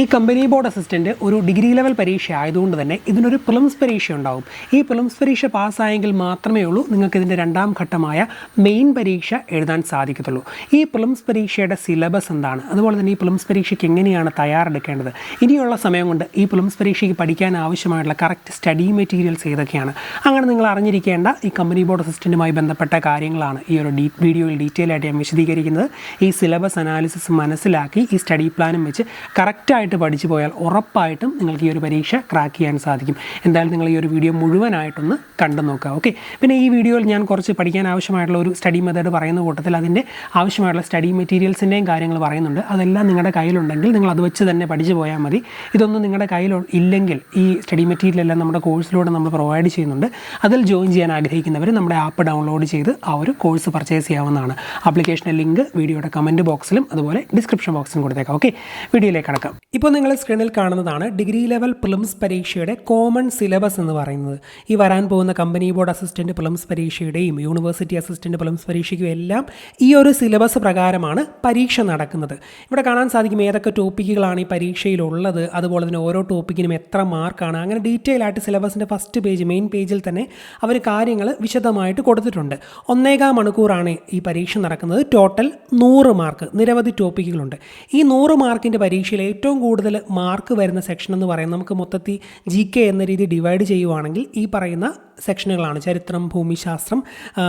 ഈ company board assistant ഒരു degree level പരീക്ഷ ആയതുകൊണ്ട് തന്നെ ഇതിനൊരു പ്രിലിംസ് പരീക്ഷ ഉണ്ടാവും. ഈ പ്രിലിംസ് പരീക്ഷ പാസ്സായെങ്കിൽ മാത്രമേ ഉള്ളൂ നിങ്ങൾക്ക് ഇതിന്റെ രണ്ടാം ഘട്ടമായ മെയിൻ പരീക്ഷ എഴുതാൻ സാധിക്കത്തുള്ളൂ. ഈ പ്രിലിംസ് പരീക്ഷയുടെ സിലബസ് എന്താണ്? അതുപോലെ തന്നെ ഈ പ്രിലിംസ് പരീക്ഷയ്ക്ക് എങ്ങനെയാണ് തയ്യാറെടുക്കേണ്ടത്? ഇനിയുള്ള സമയം കൊണ്ട് ഈ പ്രിലിംസ് പരീക്ഷയ്ക്ക് പഠിക്കാൻ ആവശ്യമായിട്ടുള്ള കറക്റ്റ് സ്റ്റഡി മെറ്റീരിയൽസ് ഏതൊക്കെയാണ്? അങ്ങനെ നിങ്ങൾ അറിഞ്ഞിരിക്കേണ്ട ഈ കമ്പനി ബോർഡ് അസിസ്റ്റന്റുമായി ബന്ധപ്പെട്ട കാര്യങ്ങളാണ് ഈ ഒരു ഡീ വീഡിയോയിൽ ഡീറ്റെയിൽ ആയിട്ട് ഞാൻ വിശദീകരിക്കുന്നത്. ഈ സിലബസ് അനാലിസിസ് മനസ്സിലാക്കി ഈ സ്റ്റഡി പ്ലാനും വെച്ച് കറക്റ്റായിട്ട് പഠിച്ചു പോയാൽ ഉറപ്പായിട്ടും നിങ്ങൾക്ക് ഈ ഒരു പരീക്ഷ ക്രാക്ക് ചെയ്യാൻ സാധിക്കും. എന്തായാലും നിങ്ങൾ ഈ ഒരു വീഡിയോ മുഴുവനായിട്ടൊന്ന് കണ്ടു നോക്കുക ഓക്കെ പിന്നെ ഈ വീഡിയോയിൽ ഞാൻ കുറച്ച് പഠിക്കാൻ ആവശ്യമായിട്ടുള്ള ഒരു സ്റ്റഡി മെത്തേഡ് പറയുന്ന കൂട്ടത്തിൽ അതിന്റെ ആവശ്യമായിട്ടുള്ള സ്റ്റഡി മെറ്റീരിയൽസിന്റെയും കാര്യങ്ങൾ പറയുന്നുണ്ട്. അതെല്ലാം നിങ്ങളുടെ കയ്യിലുണ്ടെങ്കിൽ നിങ്ങൾ അത് വെച്ച് തന്നെ പഠിച്ചു പോയാൽ മതി. ഇതൊന്നും നിങ്ങളുടെ കയ്യിൽ ഇല്ലെങ്കിൽ ഈ സ്റ്റഡി മെറ്റീരിയൽ എല്ലാം നമ്മുടെ കോഴ്സിലൂടെ നമ്മൾ പ്രൊവൈഡ് ചെയ്യുന്നുണ്ട്. അതിൽ ജോയിൻ ചെയ്യാൻ ആഗ്രഹിക്കുന്നവർ നമ്മുടെ ആപ്പ് ഡൗൺലോഡ് ചെയ്ത് ആ ഒരു കോഴ്സ് പർച്ചേസ് ചെയ്യാവുന്നതാണ്. ആപ്ലിക്കേഷന്റെ ലിങ്ക് വീഡിയോയുടെ കമന്റ് ബോക്സിലും അതുപോലെ ഡിസ്ക്രിപ്ഷൻ ബോക്സിലും കൊടുത്തേക്കാം ഓക്കെ വീഡിയോയിലേക്ക് കടക്കാം. ഇപ്പോൾ നിങ്ങൾ സ്ക്രീനിൽ കാണുന്നതാണ് ഡിഗ്രി ലെവൽ പ്രിലിംസ് പരീക്ഷയുടെ കോമൺ സിലബസ് എന്ന് പറയുന്നത്. ഈ വരാൻ പോകുന്ന കമ്പനി ബോർഡ് അസിസ്റ്റന്റ് പ്രിലിംസ് പരീക്ഷയുടെയും യൂണിവേഴ്സിറ്റി അസിസ്റ്റന്റ് പ്രിലിംസ് പരീക്ഷയ്ക്കും എല്ലാം ഈ ഒരു സിലബസ് പ്രകാരമാണ് പരീക്ഷ നടക്കുന്നത്. ഇവിടെ കാണാൻ സാധിക്കും ഏതൊക്കെ ടോപ്പിക്കുകളാണ് ഈ പരീക്ഷയിലുള്ളത് അതുപോലെ തന്നെ ഓരോ ടോപ്പിക്കിനും എത്ര മാർക്കാണ് അങ്ങനെ ഡീറ്റെയിൽ ആയിട്ട് സിലബസിന്റെ ഫസ്റ്റ് പേജ് മെയിൻ പേജിൽ തന്നെ അവർ കാര്യങ്ങൾ വിശദമായിട്ട് കൊടുത്തിട്ടുണ്ട്. ഒന്നേകാം മണിക്കൂറാണ് ഈ പരീക്ഷ നടക്കുന്നത്. ടോട്ടൽ നൂറ് മാർക്ക് നിരവധി ടോപ്പിക്കുകളുണ്ട് ഈ നൂറ് മാർക്കിന്റെ പരീക്ഷയിൽ ഏറ്റവും കൂടുതൽ മാർക്ക് വരുന്ന സെക്ഷൻ എന്ന് പറയുന്നത് നമുക്ക് മൊത്തത്തിൽ ജി കെ എന്ന രീതി ഡിവൈഡ് ചെയ്യുവാണെങ്കിൽ ഈ പറയുന്ന സെക്ഷനുകളാണ് ചരിത്രം ഭൂമിശാസ്ത്രം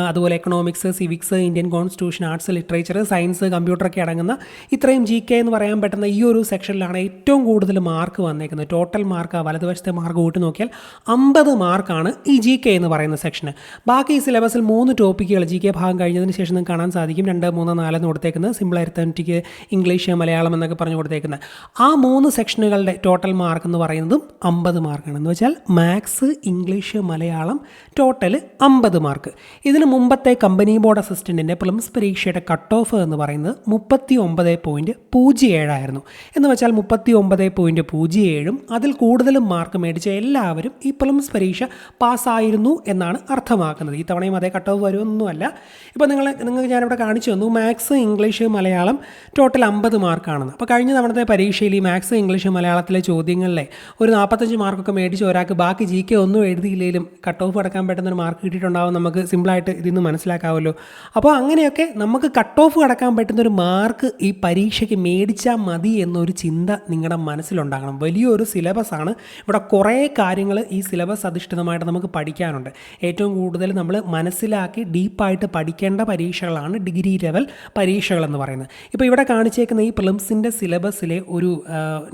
അതുപോലെ economics civics Indian constitution arts literature science കമ്പ്യൂട്ടറൊക്കെ അടങ്ങുന്ന ഇത്രയും ജി കെ എന്ന് പറയാൻ പറ്റുന്ന ഈ ഒരു സെക്ഷനിലാണ് ഏറ്റവും കൂടുതൽ മാർക്ക് വന്നേക്കുന്നത്. ടോട്ടൽ മാർക്ക് ആ വലതുവശത്തെ മാർക്ക് കൂട്ടി നോക്കിയാൽ അമ്പത് മാർക്കാണ് ഈ ജി കെ എന്ന് പറയുന്ന സെക്ഷന് ബാക്കി ഈ സിലബസിൽ മൂന്ന് ടോപ്പിക്കുകൾ ജി കെ ഭാഗം കഴിഞ്ഞതിന് ശേഷം നിങ്ങൾക്ക് കാണാൻ സാധിക്കും. രണ്ട് മൂന്ന് നാലെന്ന് കൊടുത്തേക്കുന്നത്. സിമ്പിൾ അരിത്തമെറ്റിക് ഇംഗ്ലീഷ് മലയാളം എന്നൊക്കെ പറഞ്ഞു കൊടുത്തേക്കുന്നത്. ആ മൂന്ന് സെക്ഷനുകളുടെ ടോട്ടൽ മാർക്ക് എന്ന് പറയുന്നതും അമ്പത് മാർക്കാണ് എന്ന് വെച്ചാൽ മാത്സ് ഇംഗ്ലീഷ് മലയാളം ടോട്ടൽ അമ്പത് മാർക്ക് ഇതിന് മുമ്പത്തെ കമ്പനി ബോർഡ് അസിസ്റ്റന്റിന്റെ പ്ലംസ് പരീക്ഷയുടെ കട്ട് ഓഫ് എന്ന് പറയുന്നത് മുപ്പത്തി ഒമ്പത് പോയിന്റ് പൂജ്യം ഏഴായിരുന്നു എന്ന് വെച്ചാൽ മുപ്പത്തി ഒമ്പത് പോയിന്റ് പൂജ്യം ഏഴും അതിൽ കൂടുതലും മാർക്ക് മേടിച്ച എല്ലാവരും ഈ പ്ലംസ് പരീക്ഷ പാസ്സായിരുന്നു എന്നാണ് അർത്ഥമാക്കുന്നത്. ഈ തവണയും അതേ കട്ട് ഓഫ് വരുമൊന്നുമല്ല ഇപ്പോൾ നിങ്ങൾ നിങ്ങൾക്ക് ഞാനിവിടെ കാണിച്ചു തന്നു മാത്സ് ഇംഗ്ലീഷ് മലയാളം ടോട്ടൽ അമ്പത് മാർക്കാണെന്ന് അപ്പോൾ കഴിഞ്ഞ തവണത്തെ പരീക്ഷയിൽ ഈ മാത്സ് ഇംഗ്ലീഷ് മലയാളത്തിലെ ചോദ്യങ്ങളിലെ ഒരു നാൽപ്പത്തഞ്ച് മാർക്കൊക്കെ മേടിച്ച് ഒരാൾക്ക് ബാക്കി ജി കെ ഒന്നും എഴുതിയില്ലെങ്കിലും കട്ട് ഓഫ് അടക്കാൻ പറ്റുന്ന ഒരു മാർക്ക് കിട്ടിയിട്ടുണ്ടാവും. നമുക്ക് സിമ്പിളായിട്ട് ഇതിൽ നിന്ന് മനസ്സിലാക്കാമല്ലോ അപ്പോൾ അങ്ങനെയൊക്കെ നമുക്ക് കട്ട് ഓഫ് കടക്കാൻ പറ്റുന്ന ഒരു മാർക്ക് ഈ പരീക്ഷയ്ക്ക് മേടിച്ചാൽ മതി എന്നൊരു ചിന്ത നിങ്ങളുടെ മനസ്സിലുണ്ടാകണം. വലിയൊരു സിലബസ് ആണ്. ഇവിടെ കുറേ കാര്യങ്ങൾ ഈ സിലബസ് അധിഷ്ഠിതമായിട്ട് നമുക്ക് പഠിക്കാനുണ്ട്. ഏറ്റവും കൂടുതൽ നമ്മൾ മനസ്സിലാക്കി ഡീപ്പായിട്ട് പഠിക്കേണ്ട പരീക്ഷകളാണ് ഡിഗ്രി ലെവൽ പരീക്ഷകളെന്ന് പറയുന്നത്. ഇപ്പോൾ ഇവിടെ കാണിച്ചേക്കുന്ന ഈ പ്രിലിംസിന്റെ സിലബസിലെ ഒരു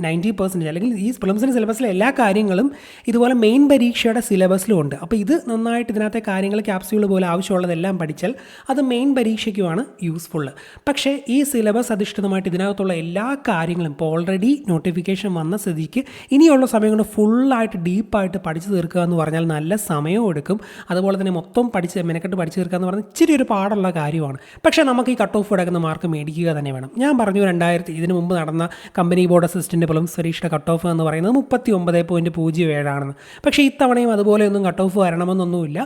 നയന്റി പെർസെന്റേജ് അല്ലെങ്കിൽ ഈ പ്രിലിംസിന്റെ സിലബസിലെ എല്ലാ കാര്യങ്ങളും ഇതുപോലെ മെയിൻ പരീക്ഷയുടെ സിലബസിലും ഉണ്ട്. അപ്പോൾ ഇത് നന്നായിട്ട് ഇതിനകത്തെ കാര്യങ്ങൾ ക്യാപ്സ്യൂൾ പോലെ ആവശ്യമുള്ളതെല്ലാം പഠിച്ചാൽ അത് മെയിൻ പരീക്ഷയ്ക്കുമാണ് യൂസ്ഫുൾ പക്ഷേ ഈ സിലബസ് അധിഷ്ഠിതമായിട്ട് ഇതിനകത്തുള്ള എല്ലാ കാര്യങ്ങളും ഇപ്പോൾ ഓൾറെഡി നോട്ടിഫിക്കേഷൻ വന്ന സ്ഥിതിക്ക് ഇനിയുള്ള സമയം കൊണ്ട് ഫുള്ളായിട്ട് ഡീപ്പായിട്ട് പഠിച്ചു തീർക്കുക എന്ന് പറഞ്ഞാൽ നല്ല സമയവും എടുക്കും. അതുപോലെ തന്നെ മൊത്തം പഠിച്ച് മെനക്കെട്ട് പഠിച്ചു തീർക്കുക എന്ന് പറഞ്ഞാൽ ഇച്ചിരി ഒരു പാടുള്ള കാര്യമാണ്. പക്ഷേ നമുക്ക് ഈ കട്ട് ഓഫ് കിടക്കുന്ന മാർക്ക് മേടിക്കുക തന്നെ വേണം. ഞാൻ പറഞ്ഞു രണ്ടായിരത്തി ഇതിന് മുമ്പ് നടന്ന കമ്പനി ബോർഡ് അസിസ്റ്റന്റ് പോലും പരീക്ഷയുടെ കട്ട് ഓഫ് എന്ന് പറയുന്നത് മുപ്പത്തി ഒമ്പത് പോയിന്റ് പൂജ്യം ഏഴാണെന്ന്. പക്ഷേ ഇത്തവണയും അതുപോലെയൊന്നും കട്ട് ഓഫ് വരണമെന്നൊന്നുമില്ല.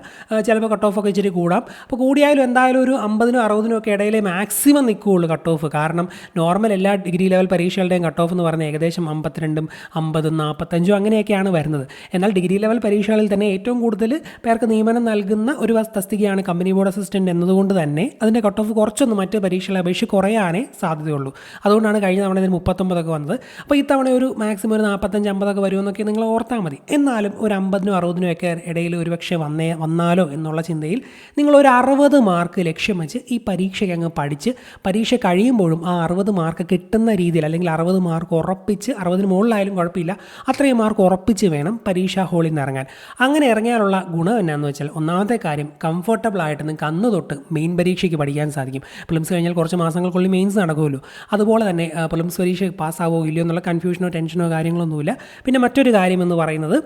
ചിലപ്പോൾ കട്ട് ഓഫ് ഒക്കെ ഇച്ചിരി കൂടാം. അപ്പോൾ കൂടിയായാലും എന്തായാലും ഒരു അമ്പതിനും അറുപതിനും ഒക്കെ ഇടയിലേ മാക്സിമം നിൽക്കുകയുള്ളൂ കട്ട് ഓഫ് കാരണം നോർമൽ എല്ലാ ഡിഗ്രി ലെവൽ പരീക്ഷകളുടെയും കട്ട് ഓഫ് എന്ന് പറഞ്ഞാൽ ഏകദേശം അമ്പത്തിരണ്ടും അമ്പതും നാൽപ്പത്തഞ്ചും അങ്ങനെയൊക്കെയാണ് വരുന്നത്. എന്നാൽ ഡിഗ്രി ലെവൽ പരീക്ഷകളിൽ തന്നെ ഏറ്റവും കൂടുതൽ പേർക്ക് നിയമനം നൽകുന്ന ഒരു തസ്തികയാണ് കമ്പനി ബോർഡ് അസിസ്റ്റന്റ് എന്നതുകൊണ്ട് തന്നെ അതിന്റെ കട്ട് ഓഫ് കുറച്ചൊന്ന് മറ്റ് പരീക്ഷകളെ അപേക്ഷിച്ച് കുറയാനേ സാധ്യതയുള്ളൂ. അതുകൊണ്ടാണ് കഴിഞ്ഞ തവണ ഇതിന് മുപ്പത്തൊമ്പതൊക്കെ വന്നത്. അപ്പോൾ ഇത്തവണ ഒരു മാക്സിമം ഒരു നാൽപ്പത്തഞ്ച് അമ്പതൊക്കെ വരുമെന്നൊക്കെ നിങ്ങൾ ഓർത്താൽ മതി. എന്നാലും ഒരു അമ്പതിനും അറുപതിനും ഒക്കെ ഇടയിൽ ഒരുപക്ഷെ വന്നേ വന്നാലോ എന്നുള്ള ചിന്തയിൽ നിങ്ങൾ ഒരു അറുപത് മാർക്ക് ലക്ഷ്യം വെച്ച് ഈ പരീക്ഷയ്ക്ക് അങ്ങ് പഠിച്ച് പരീക്ഷ കഴിയുമ്പോഴും ആ അറുപത് മാർക്ക് കിട്ടുന്ന രീതിയിൽ അല്ലെങ്കിൽ അറുപത് മാർക്ക് ഉറപ്പിച്ച് അറുപതിന് മുകളിലായാലും കുഴപ്പമില്ല അത്രയും മാർക്ക് ഉറപ്പിച്ച് വേണം പരീക്ഷാ ഹാളിൽ നിന്ന് ഇറങ്ങാൻ. അങ്ങനെ ഇറങ്ങാനുള്ള ഗുണം എന്നാന്ന് വെച്ചാൽ ഒന്നാമത്തെ കാര്യം കംഫർട്ടബിൾ ആയിട്ട് നിങ്ങൾക്ക് അന്ന് തൊട്ട് മെയിൻ പരീക്ഷയ്ക്ക് പഠിക്കാൻ സാധിക്കും. പ്രിലിംസ് കഴിഞ്ഞാൽ കുറച്ച് മാസങ്ങൾക്കുള്ളിൽ മെയിൻസ് നടക്കുമല്ലോ. അതുപോലെ തന്നെ പ്രിലിംസ് പരീക്ഷ പാസ്സാവോ ഇല്ലയോ എന്നുള്ള കൺഫ്യൂഷനോ ടെൻഷനോ കാര്യങ്ങളൊന്നുമില്ല. പിന്നെ മറ്റൊരു കാര്യം എന്ന് പറയുന്നത്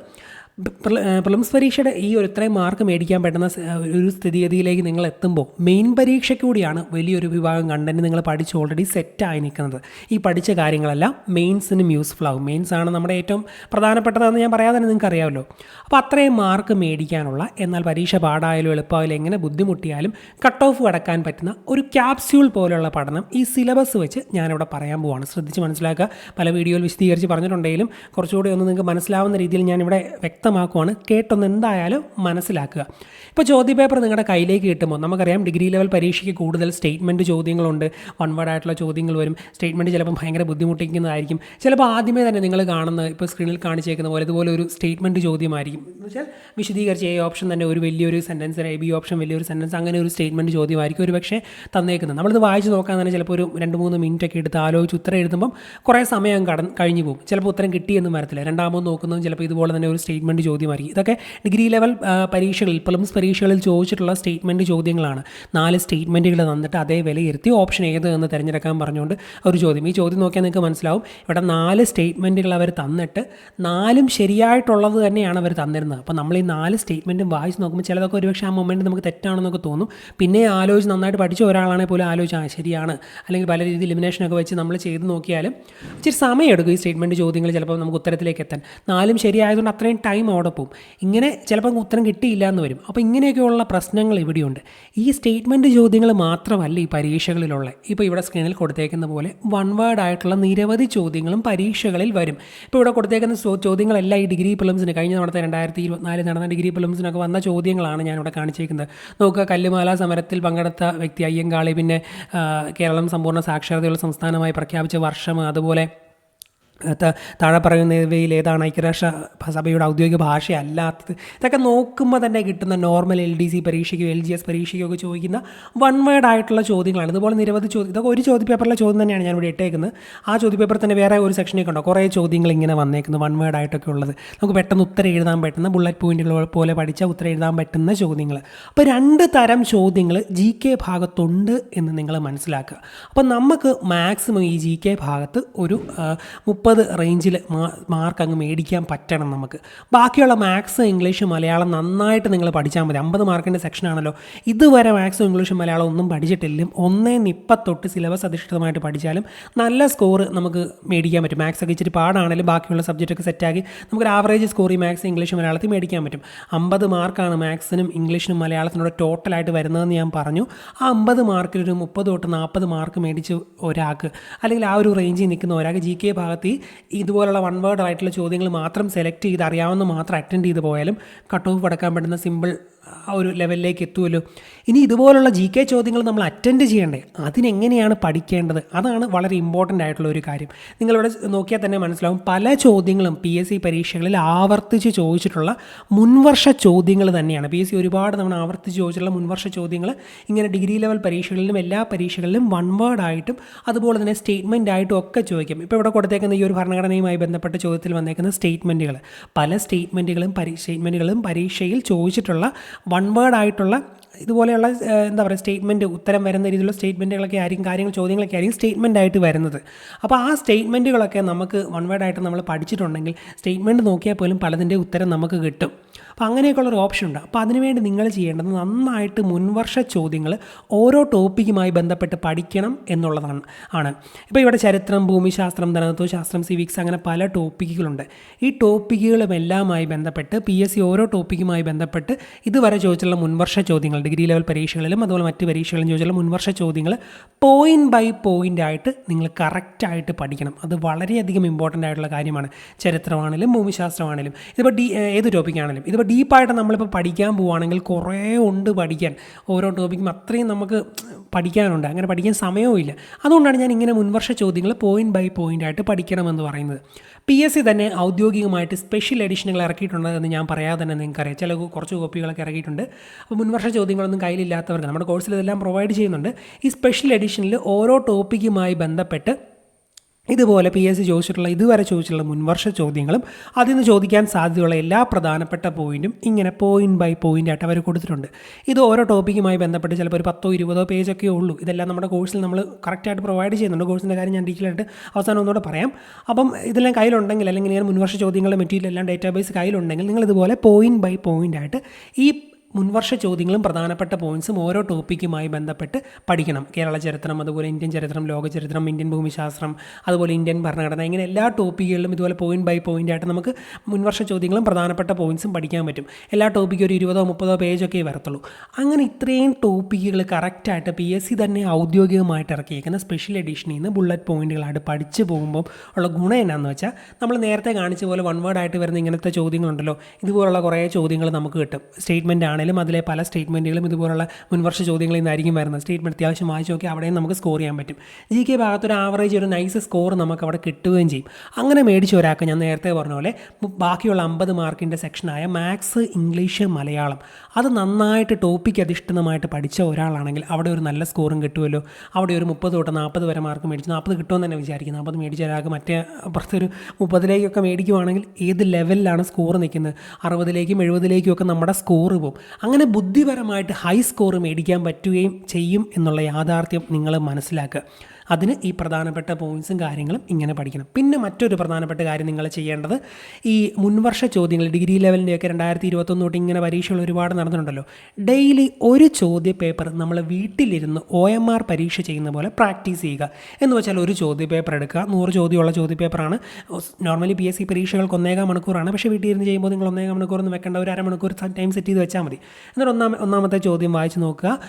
പ്രിലിംസ് പരീക്ഷയുടെ ഈ ഒരു ഇത്രയും മാർക്ക് മേടിക്കാൻ പറ്റുന്ന ഒരു സ്ഥിതിഗതിയിലേക്ക് നിങ്ങൾ എത്തുമ്പോൾ മെയിൻ പരീക്ഷയ്ക്ക് കൂടിയാണ് വലിയൊരു വിഭാഗം കണ്ടന്റ് നിങ്ങൾ പഠിച്ച് ഓൾറെഡി സെറ്റായി നിൽക്കുന്നത്. ഈ പഠിച്ച കാര്യങ്ങളെല്ലാം മെയിൻസിനും യൂസ്ഫുൾ ആകും മെയിൻസ് ആണ് നമ്മുടെ ഏറ്റവും പ്രധാനപ്പെട്ടതെന്ന് ഞാൻ പറയാതെ തന്നെ നിങ്ങൾക്ക് അറിയാമല്ലോ. അപ്പോൾ അത്രയും മാർക്ക് മേടിക്കാനുള്ള എന്നാൽ പരീക്ഷ പാടായാലും എളുപ്പമായാലും എങ്ങനെ ബുദ്ധിമുട്ടിയാലും കട്ട് ഓഫ് കടക്കാൻ പറ്റുന്ന ഒരു ക്യാപ്സ്യൂൾ പോലെയുള്ള പഠനം ഈ സിലബസ് വെച്ച് ഞാനിവിടെ പറയാൻ പോവാണ്. ശ്രദ്ധിച്ച് മനസ്സിലാക്കുക. പല വീഡിയോയിൽ വിശദീകരിച്ച് പറഞ്ഞിട്ടുണ്ടെങ്കിലും കുറച്ചുകൂടി ഒന്ന് നിങ്ങൾക്ക് മനസ്സിലാവുന്ന രീതിയിൽ ഞാനിവിടെ വ്യക്തമാക്കുവാണ് കേട്ടൊന്ന് എന്തായാലും മനസ്സിലാക്കുക. ഇപ്പോൾ ചോദ്യ പേപ്പർ നിങ്ങളുടെ കയ്യിലേക്ക് കിട്ടുമ്പോൾ നമുക്കറിയാം ഡിഗ്രി ലെവൽ പരീക്ഷയ്ക്ക് കൂടുതൽ സ്റ്റേറ്റ്മെന്റ് ചോദ്യങ്ങളുണ്ട്. വൺ വേർഡ് ആയിട്ടുള്ള ചോദ്യങ്ങൾ വരും. സ്റ്റേറ്റ്മെന്റ് ചിലപ്പോൾ ഭയങ്കര ബുദ്ധിമുട്ടിക്കുന്നതായിരിക്കും. ചിലപ്പോൾ ആദ്യമേ തന്നെ നിങ്ങൾ കാണുന്ന ഇപ്പോൾ സ്ക്രീനിൽ കാണിച്ചേക്കുന്ന പോലെ ഇതുപോലെ ഒരു സ്റ്റേറ്റ്മെന്റ് ചോദ്യമായിരിക്കും. എന്ന് വെച്ചാൽ വിശദീകരിച്ച് എ ഓപ്ഷൻ തന്നെ ഒരു വലിയൊരു സെന്റൻസ് എ ബി ഓപ്ഷൻ വലിയൊരു സെന്റൻസ് അങ്ങനെ ഒരു സ്റ്റേറ്റ്മെന്റ് ചോദ്യമായിരിക്കും ഒരു പക്ഷേ തന്നേക്കുന്നത്. നമ്മളിത് വായിച്ച് നോക്കാൻ തന്നെ ചിലപ്പോൾ ഒരു രണ്ട് മൂന്ന് മിനിറ്റ് ഒക്കെ എടുത്ത് ആലോചിച്ച് ഉത്തരം എഴുതുമ്പം കുറേ സമയം കടന്ന് കഴിഞ്ഞു പോകും. ചിലപ്പോൾ ഉത്തരം കിട്ടിയെന്നും വരത്തില്ല. രണ്ടാമത് നോക്കുന്നതും ചിലപ്പോൾ ഇതുപോലെ തന്നെ ഒരു സ്റ്റേറ്റ്മെന്റ് ചോദ്യമായിരിക്കും. ഇതൊക്കെ ഡിഗ്രി ലെവൽ പരീക്ഷകളിൽ പ്രിലിംസ് പരീക്ഷകളിൽ ചോദിച്ചിട്ടുള്ള സ്റ്റേറ്റ്മെന്റ് ചോദ്യങ്ങളാണ്. നാല് സ്റ്റേറ്റ്മെന്റുകൾ തന്നിട്ട് അതേ വിലയിരുത്തി ഓപ്ഷൻ ഏത് എന്ന് തിരഞ്ഞെടുക്കാൻ പറഞ്ഞുകൊണ്ട് ഒരു ചോദ്യം. ഈ ചോദ്യം നോക്കിയാൽ നിങ്ങൾക്ക് മനസ്സിലാവും. ഇവിടെ നാല് സ്റ്റേറ്റ്മെന്റുകൾ അവർ തന്നിട്ട് നാലും ശരിയായിട്ടുള്ളത് തന്നെയാണ് അവർ തന്നിരുന്നത്. അപ്പോൾ നമ്മൾ ഈ നാല് സ്റ്റേറ്റ്മെന്റും വായിച്ച് നോക്കുമ്പോൾ ചിലതൊക്കെ ഒരുപക്ഷെ ആ മൊമെന്റ് നമുക്ക് തെറ്റാണെന്നൊക്കെ തോന്നും. പിന്നെ ആലോചിച്ച് നന്നായിട്ട് പഠിച്ച ഒരാളാണെങ്കിൽ പോലും ആലോചിച്ച് ആ ശരിയാണ്. അല്ലെങ്കിൽ പല രീതിയിൽ ഒക്കെ വെച്ച് നമ്മൾ ചെയ്ത് നോക്കിയാലും ഇച്ചിരി സമയം എടുക്കും ഈ സ്റ്റേറ്റ്മെന്റ് ചോദ്യങ്ങൾ ചിലപ്പോൾ നമുക്ക് ഉത്തരത്തിലേക്ക് എത്താൻ. നാലും ശരിയായതുകൊണ്ട് അത്രയും ടൈം അവിടെ പോകും ഇങ്ങനെ ചിലപ്പോൾ ഉത്തരം കിട്ടിയില്ല എന്ന് വരും. അപ്പോൾ ഇങ്ങനെയൊക്കെയുള്ള പ്രശ്നങ്ങൾ ഇവിടെയുണ്ട്. ഈ സ്റ്റേറ്റ്മെന്റ് ചോദ്യങ്ങൾ മാത്രമല്ല ഈ പരീക്ഷകളിലുള്ള. ഇപ്പോൾ ഇവിടെ സ്ക്രീനിൽ കൊടുത്തേക്കുന്ന പോലെ വൺ വേർഡ് ആയിട്ടുള്ള നിരവധി ചോദ്യങ്ങളും പരീക്ഷകളിൽ വരും. ഇപ്പോൾ ഇവിടെ കൊടുത്തേക്കുന്ന ചോദ്യങ്ങളെല്ലാം ഈ ഡിഗ്രി പ്രിലിംസിന് കഴിഞ്ഞ നടത്ത രണ്ടായിരത്തി ഇരുപത്തിനാല് നടന്ന ഡിഗ്രി പ്രിലിംസിനൊക്കെ വന്ന ചോദ്യങ്ങളാണ് ഞാനിവിടെ കാണിച്ചിരിക്കുന്നത് നോക്കുക കല്ലുമാല സമരത്തിൽ പങ്കെടുത്ത വ്യക്തി അയ്യങ്കാളി പിന്നെ കേരളം സമ്പൂർണ സാക്ഷരതയുള്ള സംസ്ഥാനമായി പ്രഖ്യാപിച്ച വർഷം അതുപോലെ താഴെ പറയുന്നവയിൽ ഏതാണ് ഐക്യരാഷ്ട്ര സഭയുടെ ഔദ്യോഗിക ഭാഷയല്ലാത്തത്? ഇതൊക്കെ നോക്കുമ്പോൾ തന്നെ കിട്ടുന്ന നോർമൽ എൽ ഡി സി പരീക്ഷയ്ക്കോ എൽ ജി എസ് പരീക്ഷയ്ക്കോ ഒക്കെ ചോദിക്കുന്ന വൺ വേർഡ് ആയിട്ടുള്ള ചോദ്യങ്ങളാണ്. ഇതുപോലെ നിരവധി ചോദ്യം ഇതൊക്കെ ഒരു ചോദ്യപേപ്പറിലെ ചോദ്യം തന്നെയാണ് ഞാൻ ഇവിടെ ഇട്ടേക്കുന്നത്. ആ ചോദ്യപേപ്പർ തന്നെ വേറെ ഒരു സെക്ഷനിൽ കണ്ടോ? കുറേ ചോദ്യങ്ങൾ ഇങ്ങനെ വന്നേക്കുന്നത് വൺ വേർഡ് ആയിട്ടൊക്കെ ഉള്ളത്. നമുക്ക് പെട്ടെന്ന് ഉത്തരം എഴുതാൻ പറ്റുന്ന ബുള്ളറ്റ് പോയിന്റുകൾ പോലെ പഠിച്ച ഉത്തരം എഴുതാൻ പറ്റുന്ന ചോദ്യങ്ങൾ. അപ്പോൾ രണ്ട് തരം ചോദ്യങ്ങൾ ജി കെ ഭാഗത്തുണ്ട് എന്ന് നിങ്ങൾ മനസ്സിലാക്കുക. അപ്പോൾ നമുക്ക് മാക്സിമം ഈ ജി കെ ഭാഗത്ത് ഒരു മുപ്പത് റേഞ്ചിൽ മാർക്ക് അങ്ങ് മേടിക്കാൻ പറ്റണം നമുക്ക്. ബാക്കിയുള്ള മാത്സ് ഇംഗ്ലീഷ് മലയാളം നന്നായിട്ട് നിങ്ങൾ പഠിച്ചാൽ മതി. അമ്പത് മാർക്കിന്റെ സെക്ഷനാണല്ലോ ഇതുവരെ മാത്സും ഇംഗ്ലീഷും മലയാളം ഒന്നും പഠിച്ചിട്ടില്ല. ഒന്നേ നിപ്പത്തൊട്ട് സിലബസ് അധിഷ്ഠിതമായിട്ട് പഠിച്ചാലും നല്ല സ്കോർ നമുക്ക് മേടിക്കാൻ പറ്റും. മാത്സ് ഒക്കെ ഇച്ചിരി പാടാണെങ്കിലും ബാക്കിയുള്ള സബ്ജക്റ്റൊക്കെ സെറ്റാക്കി നമുക്കൊരു ആവറേജ് സ്കോർ ഈ മാത്സ് ഇംഗ്ലീഷ് മലയാളത്തിൽ മേടിക്കാൻ പറ്റും. അമ്പത് മാർക്കാണ് മാത്സിനും ഇംഗ്ലീഷിനും മലയാളത്തിനോട് ടോട്ടലായിട്ട് വരുന്നതെന്ന് ഞാൻ പറഞ്ഞു. ആ അമ്പത് മാർക്കിൽ ഒരു മുപ്പത് തൊട്ട് നാൽപ്പത് മാർക്ക് മേടിച്ച് ഒരാൾക്ക് അല്ലെങ്കിൽ ആ ഒരു റേഞ്ചിൽ നിൽക്കുന്ന ഒരാൾക്ക് ജി കെ ഭാഗത്ത് ഇതുപോലുള്ള വൺ വേർഡ് ആയിട്ടുള്ള ചോദ്യങ്ങൾ മാത്രം സെലക്ട് ചെയ്ത് അറിയാവുന്ന മാത്രം അറ്റൻഡ് ചെയ്ത് പോയാലും കട്ട് ഓഫ് കടക്കാൻ പറ്റുന്ന സിമ്പിൾ ആ ഒരു ലെവലിലേക്ക് എത്തുമല്ലോ ഇനി ഇതുപോലുള്ള ജി കെ ചോദ്യങ്ങൾ നമ്മൾ അറ്റൻഡ് ചെയ്യേണ്ടത് അതിനെങ്ങനെയാണ് പഠിക്കേണ്ടത്? അതാണ് വളരെ ഇമ്പോർട്ടന്റ് ആയിട്ടുള്ള ഒരു കാര്യം. നിങ്ങളിവിടെ നോക്കിയാൽ തന്നെ മനസ്സിലാവും പല ചോദ്യങ്ങളും പി എസ് സി പരീക്ഷകളിൽ ആവർത്തിച്ച് ചോദിച്ചിട്ടുള്ള മുൻവർഷ ചോദ്യങ്ങൾ തന്നെയാണ്. പി എസ് സി ഒരുപാട് തവണ ആവർത്തിച്ച് ചോദിച്ചിട്ടുള്ള മുൻവർഷ ചോദ്യങ്ങൾ ഇങ്ങനെ ഡിഗ്രി ലെവൽ പരീക്ഷകളിലും എല്ലാ പരീക്ഷകളിലും വൺ വേർഡ് ആയിട്ടും അതുപോലെ തന്നെ സ്റ്റേറ്റ്മെന്റ് ആയിട്ടും ഒക്കെ ചോദിക്കും. ഇപ്പോൾ ഇവിടെ കൊടുത്തേക്കുന്ന ഈ ഒരു ഭരണഘടനയുമായി ബന്ധപ്പെട്ട ചോദ്യത്തിൽ വന്നേക്കുന്ന സ്റ്റേറ്റ്മെന്റുകൾ പല സ്റ്റേറ്റ്മെന്റുകളും പരീ സ്റ്റേറ്റ്മെന്റുകളും പരീക്ഷയിൽ ചോദിച്ചിട്ടുള്ള വൺ വേർഡ് ആയിട്ടുള്ള ഇതുപോലെയുള്ള എന്താ പറയുക സ്റ്റേറ്റ്മെന്റ് ഉത്തരം വരുന്ന രീതിയിലുള്ള സ്റ്റേറ്റ്മെന്റുകളൊക്കെ ആയിരിക്കും കാര്യങ്ങൾ ചോദ്യങ്ങളൊക്കെ ആയിരിക്കും സ്റ്റേറ്റ്മെന്റ് ആയിട്ട് വരുന്നത്. അപ്പോൾ ആ സ്റ്റേറ്റ്മെന്റുകളൊക്കെ നമുക്ക് വൺ വേർഡ് ആയിട്ട് നമ്മൾ പഠിച്ചിട്ടുണ്ടെങ്കിൽ സ്റ്റേറ്റ്മെന്റ് നോക്കിയാൽ പോലും പലതിന്റെ ഉത്തരം നമുക്ക് കിട്ടും. അപ്പോൾ അങ്ങനെയൊക്കെയുള്ളൊരു ഓപ്ഷൻ ഉണ്ട് അപ്പോൾ അതിനുവേണ്ടി നിങ്ങൾ ചെയ്യേണ്ടത് നന്നായിട്ട് മുൻവർഷ ചോദ്യങ്ങൾ ഓരോ ടോപ്പിക്കുമായി ബന്ധപ്പെട്ട് പഠിക്കണം എന്നുള്ളതാണ്. ആണ്. ഇപ്പോൾ ഇവിടെ ചരിത്രം ഭൂമിശാസ്ത്രം ധനതത്വ ശാസ്ത്രം സിവിക്സ് അങ്ങനെ പല ടോപ്പിക്കുകളുണ്ട്. ഈ ടോപ്പിക്കുകളുമെല്ലാമായി ബന്ധപ്പെട്ട് പി എസ് സി ഓരോ ടോപ്പിക്കുമായി ബന്ധപ്പെട്ട് ഇതുവരെ ചോദിച്ചുള്ള മുൻവർഷ ചോദ്യങ്ങൾ ഡിഗ്രി ലെവൽ പരീക്ഷകളിലും അതുപോലെ മറ്റ് പരീക്ഷകളിലും ചോദിച്ചുള്ള മുൻവർഷ ചോദ്യങ്ങൾ പോയിന്റ് ബൈ പോയിന്റ് ആയിട്ട് നിങ്ങൾ കറക്റ്റായിട്ട് പഠിക്കണം. അത് വളരെയധികം ഇമ്പോർട്ടന്റ് ആയിട്ടുള്ള കാര്യമാണ്. ചരിത്രമാണെങ്കിലും ഭൂമിശാസ്ത്രമാണെങ്കിലും. ഇതിപ്പോൾ ഡി ഏത് ടോപ്പിക്കാണെങ്കിലും. ഇതിപ്പോൾ ഡീപ്പായിട്ട് നമ്മളിപ്പോൾ പഠിക്കാൻ പോവുകയാണെങ്കിൽ കുറേ ഉണ്ട് പഠിക്കാൻ. ഓരോ ടോപ്പിക്കും അത്രയും നമുക്ക് പഠിക്കാനുണ്ട്. അങ്ങനെ പഠിക്കാൻ സമയവും ഇല്ല. അതുകൊണ്ടാണ് ഞാൻ ഇങ്ങനെ മുൻവർഷ ചോദ്യങ്ങൾ പോയിന്റ് ബൈ പോയിന്റ് ആയിട്ട് പഠിക്കണമെന്ന് പറയുന്നത്. പി എസ് സി തന്നെ ഔദ്യോഗികമായിട്ട് സ്പെഷ്യൽ എഡിഷനുകൾ ഇറക്കിയിട്ടുണ്ട് എന്ന് ഞാൻ പറയാതെ തന്നെ നിങ്ങൾക്കറിയാം. ചില കുറച്ച് കോപ്പികളൊക്കെ ഇറക്കിയിട്ടുണ്ട്. അപ്പോൾ മുൻവർഷ ചോദ്യങ്ങളൊന്നും കയ്യിലില്ലാത്തവർക്ക് നമ്മുടെ കോഴ്സിൽ ഇതെല്ലാം പ്രൊവൈഡ് ചെയ്യുന്നുണ്ട്. ഈ സ്പെഷ്യൽ എഡിഷനിൽ ഓരോ ടോപ്പിക്കുമായി ബന്ധപ്പെട്ട് ഇതുപോലെ പി എസ് സി ചോദിച്ചിട്ടുള്ള ഇതുവരെ ചോദിച്ചിട്ടുള്ള മുൻവർഷ ചോദ്യങ്ങളും അതിൽ നിന്ന് ചോദിക്കാൻ സാധ്യതയുള്ള എല്ലാ പ്രധാനപ്പെട്ട പോയിന്റും ഇങ്ങനെ പോയിന്റ് ബൈ പോയിന്റ് ആയിട്ട് അവർ കൊടുത്തിട്ടുണ്ട്. ഇത് ഓരോ ടോപ്പിക്കുമായി ബന്ധപ്പെട്ട് ചിലപ്പോൾ ഒരു പത്തോ ഇരുപതോ പേജൊക്കെ ഉള്ളൂ. ഇതെല്ലാം നമ്മുടെ കോഴ്സിൽ നമ്മൾ കറക്റ്റായിട്ട് പ്രൊവൈഡ് ചെയ്യുന്നുണ്ട്. കോഴ്സിന്റെ കാര്യം ഞാൻ ഡീറ്റെയിൽ ആയിട്ട് അവസാനം ഒന്നുകൂടെ പറയാം. അപ്പം ഇതെല്ലാം കയ്യിലുണ്ടെങ്കിൽ അല്ലെങ്കിൽ ഇങ്ങനെ മുൻവർഷ ചോദ്യങ്ങളുടെ മെറ്റീരിയൽ എല്ലാം ഡേറ്റാബേസ് കയ്യിലുണ്ടെങ്കിൽ നിങ്ങൾ ഇതുപോലെ പോയിന്റ് ബൈ പോയിന്റ് ആയിട്ട് ഈ മുൻവർഷ ചോദ്യങ്ങളും പ്രധാനപ്പെട്ട പോയിന്റ്സും ഓരോ ടോപ്പിക്കുമായി ബന്ധപ്പെട്ട് പഠിക്കണം. കേരള ചരിത്രം അതുപോലെ ഇന്ത്യൻ ചരിത്രം ലോക ചരിത്രം ഇന്ത്യൻ ഭൂമിശാസ്ത്രം അതുപോലെ ഇന്ത്യൻ ഭരണഘടന ഇങ്ങനെ എല്ലാ ടോപ്പിക്കുകളിലും ഇതുപോലെ പോയിന്റ് ബൈ പോയിന്റ് ആയിട്ട് നമുക്ക് മുൻവർഷ ചോദ്യങ്ങളും പ്രധാനപ്പെട്ട പോയിന്റ്സും പഠിക്കാൻ പറ്റും. എല്ലാ ടോപ്പിക്കും ഒരു ഇരുപതോ മുപ്പതോ പേജൊക്കെ വരത്തുള്ളൂ. അങ്ങനെ ഇത്രയും ടോപ്പിക്കുകൾ കറക്റ്റായിട്ട് പി എസ് സി തന്നെ ഔദ്യോഗികമായിട്ട് ഇറക്കിയേക്കുന്ന സ്പെഷ്യൽ എഡിഷനിൽ നിന്ന് ബുള്ളറ്റ് പോയിന്റുകളായിട്ട് പഠിച്ചു പോകുമ്പോൾ ഉള്ള ഗുണം എന്നാന്ന് വെച്ചാൽ നമ്മൾ നേരത്തെ കാണിച്ച പോലെ വൺ വേർഡ് ആയിട്ട് വരുന്ന ഇങ്ങനത്തെ ചോദ്യങ്ങളുണ്ടല്ലോ. ഇതുപോലുള്ള കുറേ ചോദ്യങ്ങൾ നമുക്ക് കിട്ടും. സ്റ്റേറ്റ്മെന്റ് ആണെങ്കിലും അതിലെ പല സ്റ്റേറ്റ്മെന്റുകളും ഇതുപോലുള്ള മുൻവർഷ ചോദ്യങ്ങളിൽ നിന്നായിരിക്കും വരുന്നത്. സ്റ്റേറ്റ്മെന്റ് അത്യാവശ്യം വായിച്ച് നോക്കി അവിടെയും നമുക്ക് സ്കോർ ചെയ്യാൻ പറ്റും. ജി കെ ഭാഗത്തൊരു ആവറേജ് ഒരു നൈസ് സ്കോർ നമുക്ക് അവിടെ കിട്ടുകയും ചെയ്യും. അങ്ങനെ മേടിച്ച ഒരാൾക്ക് ഞാൻ നേരത്തെ പറഞ്ഞ പോലെ ബാക്കിയുള്ള അമ്പത് മാർക്കിന്റെ സെക്ഷനായ മാത്സ് ഇംഗ്ലീഷ് മലയാളം. അത് നന്നായിട്ട് ടോപ്പിക് അധിഷ്ഠിതമായിട്ട് പഠിച്ച ഒരാളാണെങ്കിൽ അവിടെ ഒരു നല്ല സ്കോറും കിട്ടുമല്ലോ. അവിടെ ഒരു മുപ്പത് തൊട്ട് നാൽപ്പത് വരെ മാർക്ക് മേടിച്ച് നാൽപ്പത് കിട്ടുമെന്ന് തന്നെ വിചാരിക്കും നാൽപ്പത് മേടിച്ച ഒരാൾക്ക് മറ്റേ അപ്പുറത്തൊരു മുപ്പതിലേക്കൊക്കെ മേടിക്കുവാണെങ്കിൽ ഏത് ലെവലിലാണ് സ്കോർ നിൽക്കുന്നത്? അറുപതിലേക്കും എഴുപതിലേക്കും ഒക്കെ നമ്മുടെ സ്കോർ പോകും. അങ്ങനെ ബുദ്ധിപരമായിട്ട് ഹൈ സ്കോർ മേടിക്കാൻ പറ്റുകയും ചെയ്യും എന്നുള്ള യാഥാർത്ഥ്യം നിങ്ങൾ മനസ്സിലാക്കുക. അതിന് ഈ പ്രധാനപ്പെട്ട പോയിൻസും കാര്യങ്ങളും ഇങ്ങനെ പഠിക്കണം. പിന്നെ മറ്റൊരു പ്രധാനപ്പെട്ട കാര്യം നിങ്ങൾ ചെയ്യേണ്ടത് ഈ മുൻവർഷ ചോദ്യങ്ങൾ ഡിഗ്രി ലെവലിന്റെയൊക്കെ രണ്ടായിരത്തി ഇരുപത്തൊന്ന് തൊട്ട് ഇങ്ങനെ പരീക്ഷകൾ ഒരുപാട് നടന്നിട്ടുണ്ടല്ലോ. ഡെയിലി ഒരു ചോദ്യ പേപ്പർ നമ്മൾ വീട്ടിലിരുന്ന് ഒ എം ആർ പരീക്ഷ ചെയ്യുന്ന പോലെ പ്രാക്ടീസ് ചെയ്യുക. എന്ന് വെച്ചാൽ ഒരു ചോദ്യ പേപ്പർ എടുക്കുക. നൂറ് ചോദ്യമുള്ള ചോദ്യ പേപ്പറാണ് നോർമലി പി എസ് സി പരീക്ഷകൾക്ക് ഒന്നേകാം മണിക്കൂറാണ്. പക്ഷേ വീട്ടിലിരുന്ന് ചെയ്യുമ്പോൾ നിങ്ങൾ ഒന്നേകാം മണിക്കൂർ ഒന്ന് വെക്കേണ്ട. ഒരു അരമണിക്കൂർ ടൈം സെറ്റ് ചെയ്ത് വെച്ചാൽ മതി. എന്നിട്ട് ഒന്നാം ഒന്നാമത്തെ ചോദ്യം വായിച്ച് നോക്കുക.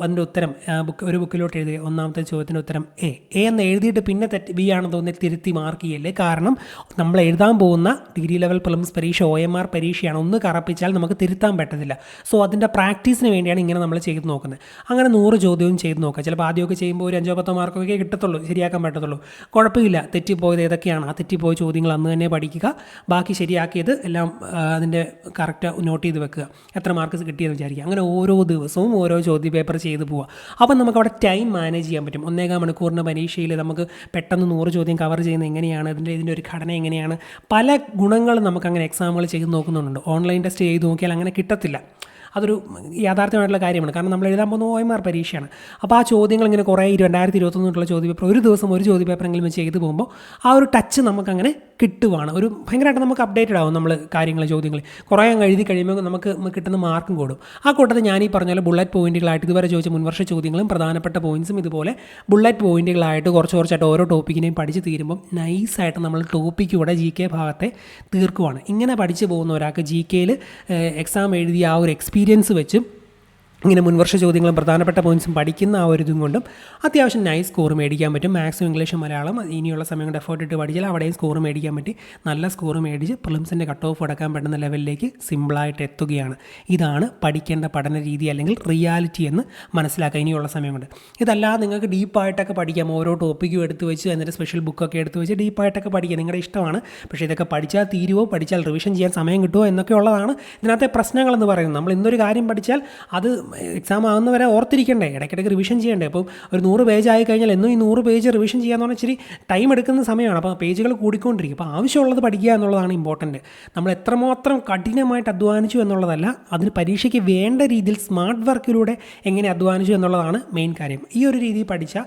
അതിന്റെ ഉത്തരം ബുക്ക് ഒരു ബുക്കിലോട്ട് എഴുതുക ഒന്നാമത്തെ ചോദ്യത്തിന്റെ ഉത്തരം എ എ എന്ന് എഴുതിയിട്ട് പിന്നെ തെറ്റ് ബി ആണെന്ന് തോന്നി തിരുത്തി മാർക്ക് ചെയ്യല്ലേ? കാരണം നമ്മൾ എഴുതാൻ പോകുന്ന ഡിഗ്രി ലെവൽ പ്ലംസ് പരീക്ഷ ഒ എം ആർ പരീക്ഷയാണ്. ഒന്ന് കറപ്പിച്ചാൽ നമുക്ക് തിരുത്താൻ പറ്റത്തില്ല. സോ അതിന്റെ പ്രാക്ടീസിന് വേണ്ടിയാണ് ഇങ്ങനെ നമ്മൾ ചെയ്ത് നോക്കുന്നത്. അങ്ങനെ നൂറ് ചോദ്യവും ചെയ്ത് നോക്കുക. ചിലപ്പോൾ ആദ്യമൊക്കെ ചെയ്യുമ്പോൾ ഒരു അഞ്ചോ പത്തോ മാർക്കൊക്കെ കിട്ടത്തുള്ളൂ ശരിയാക്കാൻ പറ്റത്തുള്ളൂ. കുഴപ്പമില്ല. തെറ്റിപ്പോയത് ഏതൊക്കെയാണ് ആ തെറ്റിപ്പോയ ചോദ്യങ്ങൾ അന്ന് തന്നെ പഠിക്കുക. ബാക്കി ശരിയാക്കിയത് എല്ലാം അതിന്റെ കറക്റ്റ് നോട്ട് ചെയ്ത് വെക്കുക. എത്ര മാർക്ക് കിട്ടിയെന്ന് വിചാരിക്കുക. അങ്ങനെ ഓരോ ദിവസവും ഓരോ ചോദ്യ പേപ്പർ ചെയ്ത് പോവുക. അപ്പം നമുക്ക് അവിടെ ടൈം മാനേജ് ചെയ്യാൻ പറ്റും. ഒന്നേകാം മണിക്കൂറിന്റെ പരീക്ഷയിൽ നമുക്ക് പെട്ടെന്ന് നൂറ് ചോദ്യം കവർ ചെയ്യുന്നത് എങ്ങനെയാണ്? അതിന്റെ ഇതിന്റെ ഒരു ഘടന എങ്ങനെയാണ്? പല ഗുണങ്ങളും നമുക്ക് അങ്ങനെ എക്സാമുകൾ ചെയ്ത് നോക്കുന്നുണ്ട്. ഓൺലൈൻ ടെസ്റ്റ് ചെയ്ത് നോക്കിയാൽ അങ്ങനെ കിട്ടത്തില്ല. അതൊരു യാഥാർത്ഥ്യമായിട്ടുള്ള കാര്യമാണ്. കാരണം നമ്മൾ എഴുതാൻ പോകുന്ന ഒ എം ആർ പരീക്ഷയാണ്. അപ്പോൾ ആ ചോദ്യങ്ങൾ ഇങ്ങനെ കുറേ രണ്ടായിരത്തി ഇരുപത്തൊന്നിട്ടുള്ള ചോദ്യ പേപ്പർ ഒരു ദിവസം ഒരു ചോദ്യ പേപ്പറെങ്കിലും വെച്ച് ചെയ്ത് പോകുമ്പോൾ ആ ഒരു ടച്ച് നമുക്കങ്ങനെ കിട്ടുവാണ്. ഒരു ഭയങ്കരമായിട്ട് നമുക്ക് അപ്ഡേറ്റഡ് ആവും നമ്മൾ കാര്യങ്ങൾ ചോദ്യങ്ങൾ കുറേ അങ്ങ് എഴുതി കഴിയുമ്പോൾ നമുക്ക് നമുക്ക് കിട്ടുന്ന മാർക്കും കൂടും. ആ കൂട്ടത്തിൽ ഞാൻ ഈ പറഞ്ഞ പോലെ ബുള്ളറ്റ് പോയിന്റുകളായിട്ട് ഇതുവരെ ചോദിച്ച മുൻവർഷ ചോദ്യങ്ങളും പ്രധാനപ്പെട്ട പോയിന്റ്സും ഇതുപോലെ ബുള്ളറ്റ് പോയിന്റുകളായിട്ട് കുറച്ച് കുറച്ചായിട്ട് ഓരോ ടോപ്പിക്കിനെയും പഠിച്ച് തീരുമ്പോൾ നൈസായിട്ട് നമ്മൾ ടോപ്പിക്ക് കൂടെ ജി കെ ഭാഗത്തെ തീർക്കുവാണ്. ഇങ്ങനെ പഠിച്ചു പോകുന്ന ഒരാൾക്ക് ജി കെയിൽ എക്സാം എഴുതിയ ആ ഒരു എക്സ്പീരിയൻസ് വെച്ചും ഇങ്ങനെ മുൻവർഷ ചോദ്യങ്ങളും പ്രധാനപ്പെട്ട പോയിൻസും പഠിക്കുന്ന ആ ഒരു ഇതും കൊണ്ടും അത്യാവശ്യം നൈസ് സ്കോർ മേടിക്കാൻ പറ്റും. മാത്സും ഇംഗ്ലീഷും മലയാളം ഇനിയുള്ള സമയം കൊണ്ട് എഫേർട്ട് ഇട്ട് പഠിച്ചാൽ അവിടെയും സ്കോർ മേടിക്കാൻ പറ്റി. നല്ല സ്കോർ മേടിച്ച് പ്രിലിംസിന്റെ കട്ട് ഓഫ് അടക്കാൻ പറ്റുന്ന ലെവലിലേക്ക് സിമ്പിളായിട്ട് എത്തുകയാണ്. ഇതാണ് പഠിക്കേണ്ട പഠന രീതി അല്ലെങ്കിൽ റിയാലിറ്റി എന്ന് മനസ്സിലാക്കുക ഇനിയുള്ള സമയം കൊണ്ട്. ഇതല്ലാതെ നിങ്ങൾക്ക് ഡീപ്പായിട്ടൊക്കെ പഠിക്കാം. ഓരോ ടോപ്പിക്കും എടുത്ത് വെച്ച് എന്നിട്ട് സ്പെഷ്യൽ ബുക്കൊക്കെ എടുത്ത് വെച്ച് ഡീപ്പായിട്ടൊക്കെ പഠിക്കുക നിങ്ങളുടെ ഇഷ്ടമാണ്. പക്ഷേ ഇതൊക്കെ പഠിച്ചാൽ തീരുവോ? പഠിച്ചാൽ റിവിഷൻ ചെയ്യാൻ സമയം കിട്ടുമോ എന്നൊക്കെ ഉള്ളതാണ് ഇതിനകത്തെ പ്രശ്നങ്ങളെന്ന് പറയുന്നത്. നമ്മൾ ഇന്നൊരു കാര്യം പഠിച്ചാൽ അത് എക്സാം ആകുന്നവരെ ഓർത്തിരിക്കണ്ടേ? ഇടയ്ക്കിടയ്ക്ക് റിവിഷൻ ചെയ്യണ്ടേ? അപ്പോൾ ഒരു നൂറ് പേജ് ആയി കഴിഞ്ഞാൽ എന്നും ഈ നൂറ് പേജ് റിവിഷൻ ചെയ്യാന്ന് പറഞ്ഞാൽ ഇച്ചിരി ടൈം എടുക്കുന്ന സമയമാണ്. അപ്പോൾ പേജുകൾ കൂടിക്കൊണ്ടിരിക്കും. അപ്പോൾ ആവശ്യമുള്ളത് പഠിക്കുക എന്നുള്ളതാണ് ഇമ്പോർട്ടന്റ് നമ്മൾ എത്രമാത്രം കഠിനമായിട്ട് അധ്വാനിച്ചു എന്നുള്ളതല്ല അതിന് പരീക്ഷയ്ക്ക് വേണ്ട രീതിയിൽ സ്മാർട്ട് വർക്കിലൂടെ എങ്ങനെ അധ്വാനിച്ചു എന്നുള്ളതാണ് മെയിൻ കാര്യം. ഈ ഒരു രീതിയിൽ പഠിച്ച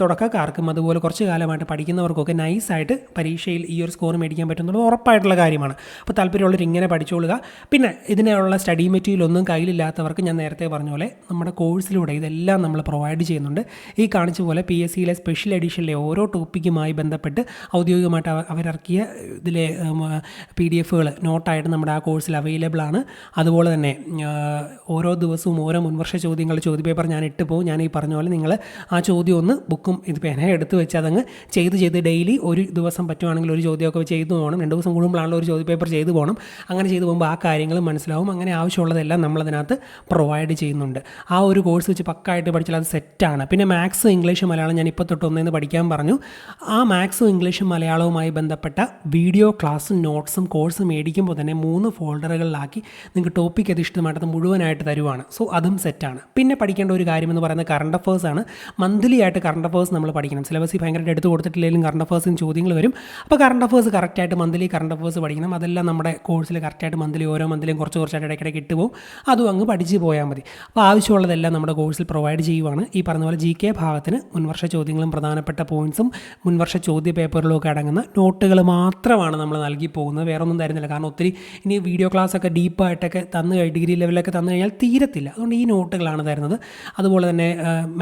തുടക്കക്കാർക്കും അതുപോലെ കുറച്ച് കാലമായിട്ട് പഠിക്കുന്നവർക്കൊക്കെ നൈസായിട്ട് പരീക്ഷയിൽ ഈ ഒരു സ്കോർ മേടിക്കാൻ പറ്റുന്നുള്ളത് ഉറപ്പായിട്ടുള്ള കാര്യമാണ്. അപ്പോൾ താല്പര്യമുള്ളവർ ഇങ്ങനെ പഠിച്ചുകൊള്ളുക പിന്നെ ഇതിനുള്ള സ്റ്റഡി മെറ്റീരിയൽ ഒന്നും കയ്യിലില്ലാത്തവർക്ക് ഞാൻ നേരത്തെ പറഞ്ഞ പോലെ നമ്മുടെ കോഴ്സിലൂടെ ഇതെല്ലാം നമ്മൾ പ്രൊവൈഡ് ചെയ്യുന്നുണ്ട്. ഈ കാണിച്ച പോലെ പി എസ് സിയിലെ സ്പെഷ്യൽ എഡിഷനിലെ ഓരോ ടോപ്പിക്കുമായി ബന്ധപ്പെട്ട് ഔദ്യോഗികമായിട്ട് അവ- അവരിറക്കിയ ഇതിലെ പി ഡി എഫുകൾ നോട്ടായിട്ട് നമ്മുടെ ആ കോഴ്സിൽ അവൈലബിൾ ആണ്. അതുപോലെ തന്നെ ഓരോ ദിവസവും ഓരോ മുൻവർഷ ചോദ്യങ്ങൾ ചോദ്യപേപ്പർ ഞാൻ ഇട്ട് പോകും. ഞാൻ ഈ പറഞ്ഞ പോലെ നിങ്ങൾ ആ ചോദ്യം ഒന്ന് ബുക്കും ഇത് പേന എടുത്ത് വെച്ച് അതങ്ങ് ചെയ്ത് ചെയ്ത് ഡെയിലി ഒരു ദിവസം പറ്റുവാണെങ്കിൽ ഒരു ചോദ്യമൊക്കെ ചെയ്തു പോകണം. രണ്ട് ദിവസം കൂടുമ്പോഴാണല്ലോ ഒരു ചോദ്യപേപ്പർ ചെയ്തു പോകണം. അങ്ങനെ ചെയ്തു പോകുമ്പോൾ ആ കാര്യങ്ങൾ മനസ്സിലാവും. അങ്ങനെ ആവശ്യമുള്ളതെല്ലാം നമ്മളതിനകത്ത് പ്രൊവൈഡ് ചെയ്യും ചെയ്യുന്നുണ്ട് ആ ഒരു കോഴ്സ് വെച്ച് പക്കായിട്ട് പഠിച്ചാൽ അത് സെറ്റാണ് പിന്നെ മാത്സ് ഇംഗ്ലീഷ് മലയാളം ഞാൻ ഇപ്പോൾ തൊട്ട് ഒന്നേന്ന് പഠിക്കാൻ പറഞ്ഞു. ആ മാത്സും ഇംഗ്ലീഷും മലയാളവുമായി ബന്ധപ്പെട്ട വീഡിയോ ക്ലാസ്സും നോട്ട്സും കോഴ്സും മേടിക്കുമ്പോൾ തന്നെ മൂന്ന് ഫോൾഡറുകളിലാക്കി നിങ്ങൾക്ക് ടോപ്പിക് അത് ഇഷ്ടമായിട്ടത് മുഴുവനായിട്ട് തരുവാണ്. സോ അതും സെറ്റാണ് പിന്നെ പഠിക്കേണ്ട ഒരു കാര്യം എന്ന് പറയുന്നത് കറണ്ട് അഫേഴ്സ് ആണ്. മന്ത്ലി ആയിട്ട് കറണ്ട് അഫേഴ്സ് നമ്മൾ പഠിക്കണം. സിലബസിൽ ഭയങ്കരമായിട്ട് എടുത്ത് കൊടുത്തിട്ടില്ലെങ്കിലും കറണ്ട് അഫേഴ്സിന് ചോദ്യങ്ങൾ വരും. അപ്പോൾ കറണ്ട് അഫേഴ്സ് കറക്റ്റായിട്ട് മന്ത്ലി കറണ്ട് അഫേഴ്സ് പഠിക്കണം. അതെല്ലാം നമ്മുടെ കോഴ്സിൽ കറക്റ്റായിട്ട് മന്ത്ലി ഓരോ മന്ത്ലിയും കുറച്ച് കുറച്ചായിട്ട് ഇടയ്ക്കിടയ്ക്ക് ഇട്ട് പോകും അതും അങ്ങ് പഠിച്ച് പോയാൽ മതി. അപ്പോൾ ആവശ്യമുള്ളതെല്ലാം നമ്മുടെ കോഴ്സിൽ പ്രൊവൈഡ് ചെയ്യുവാണ്. ഈ പറഞ്ഞ പോലെ ജി കെ ഭാഗത്തിന് മുൻവർഷ ചോദ്യങ്ങളും പ്രധാനപ്പെട്ട പോയിൻസും മുൻവർഷ ചോദ്യ പേപ്പറിലും ഒക്കെ അടങ്ങുന്ന നോട്ടുകൾ മാത്രമാണ് നമ്മൾ നൽകി പോകുന്നത്. വേറെ ഒന്നും തരുന്നില്ല. കാരണം ഒത്തിരി ഇനി വീഡിയോ ക്ലാസ് ഒക്കെ ഡീപ്പായിട്ടൊക്കെ തന്നു കഴിഞ്ഞ് ഡിഗ്രി ലെവലൊക്കെ തന്നു കഴിഞ്ഞാൽ തീരത്തില്ല. അതുകൊണ്ട് ഈ നോട്ടുകളാണ് തരുന്നത്. അതുപോലെ തന്നെ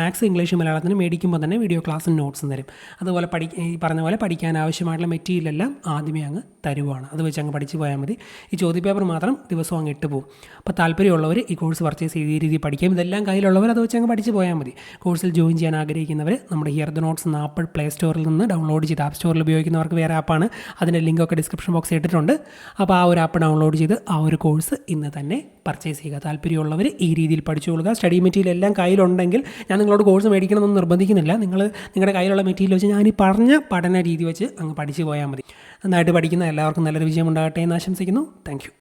മാത്സ് ഇംഗ്ലീഷ് മലയാളത്തിന് മേടിക്കുമ്പോൾ തന്നെ വീഡിയോ ക്ലാസ്സും നോട്ട്സും തരും. അതുപോലെ പഠി ഈ പറഞ്ഞ പോലെ പഠിക്കാൻ ആവശ്യമായിട്ടുള്ള മെറ്റീരിയൽ എല്ലാം ആദ്യമേ അങ്ങ് തരുവാണ്. അത് വെച്ച് അങ്ങ് പഠിച്ചു പോയാൽ മതി. ഈ ചോദ്യപേപ്പർ മാത്രം ദിവസവും അങ്ങ് ഇട്ട് പോകും. അപ്പോൾ താല്പര്യമുള്ളവർ ഈ കോഴ്സ് പർച്ചേസ് ചെയ്ത് ഈ രീതിയിൽ പഠിക്കാം. ഇതെല്ലാം കയ്യിലുള്ളവർ അത് വെച്ച് അങ്ങ് പഠിച്ച് പോയാൽ മതി. കോഴ്സിൽ ജോയിൻ ചെയ്യാൻ ആഗ്രഹിക്കുന്നവർ നമ്മുടെ ഹിയർ ദ നോട്ട്സ് എന്ന ആപ്പിൾ പ്ലേ സ്റ്റോറിൽ നിന്ന് ഡൗൺലോഡ് ചെയ്ത് ആപ്പ് സ്റ്റോറിൽ ഉപയോഗിക്കുന്നവർക്ക് വേറെ ആപ്പാണ് അതിന്റെ ലിങ്കൊക്കെ ഡിസ്ക്രിപ്ഷൻ ബോക്സ് ഇട്ടിട്ടുണ്ട്. അപ്പോൾ ആ ഒരു ആപ്പ് ഡൗൺലോഡ് ചെയ്ത് ആ ഒരു കോഴ്സ് ഇന്ന് തന്നെ പർച്ചേസ് ചെയ്യുക. താല്പര്യമുള്ളവർ ഈ രീതിയിൽ പഠിച്ചു കൊള്ളുക. സ്റ്റഡി മെറ്റീരിയൽ എല്ലാം കയ്യിലുണ്ടെങ്കിൽ ഞാൻ നിങ്ങളോട് കോഴ്സ് മേടിക്കണമെന്ന് നിർബന്ധിക്കുന്നില്ല. നിങ്ങൾ നിങ്ങളുടെ കയ്യിലുള്ള മെറ്റീരിയൽ വെച്ച് ഞാൻ ഈ പറഞ്ഞ പഠന രീതി വെച്ച് അങ്ങ് പഠിച്ചു പോയാൽ മതി. നന്നായിട്ട് പഠിക്കുന്ന എല്ലാവർക്കും നല്ലൊരു വിജയം ഉണ്ടാകട്ടെ എന്ന് ആശംസിക്കുന്നു. താങ്ക്